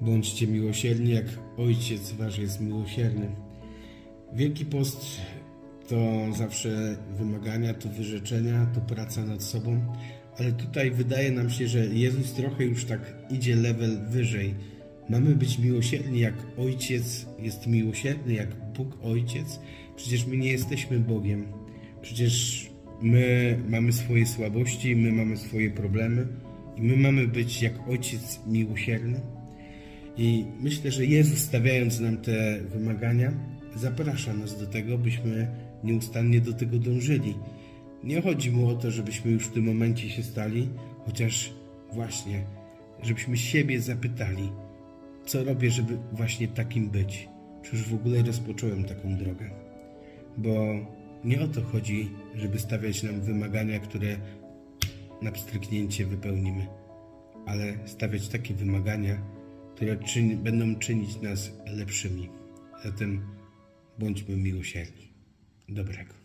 Bądźcie miłosierni, jak Ojciec Wasz jest miłosierny. Wielki Post to zawsze wymagania, to wyrzeczenia, to praca nad sobą, ale tutaj wydaje nam się, że Jezus trochę już tak idzie level wyżej. Mamy być miłosierni, jak Ojciec jest miłosierny, jak Bóg Ojciec. Przecież my nie jesteśmy Bogiem. Przecież my mamy swoje słabości, my mamy swoje problemy i my mamy być jak Ojciec miłosierny. I myślę, że Jezus stawiając nam te wymagania, zaprasza nas do tego, byśmy nieustannie do tego dążyli. Nie chodzi mu o to, żebyśmy już w tym momencie się stali, chociaż właśnie, żebyśmy siebie zapytali, co robię, żeby właśnie takim być. Czy już w ogóle rozpocząłem taką drogę? Bo nie o to chodzi, żeby stawiać nam wymagania, które na pstryknięcie wypełnimy, ale stawiać takie wymagania, które czyni, będą czynić nas lepszymi. Zatem bądźmy miłosierni. Dobrego.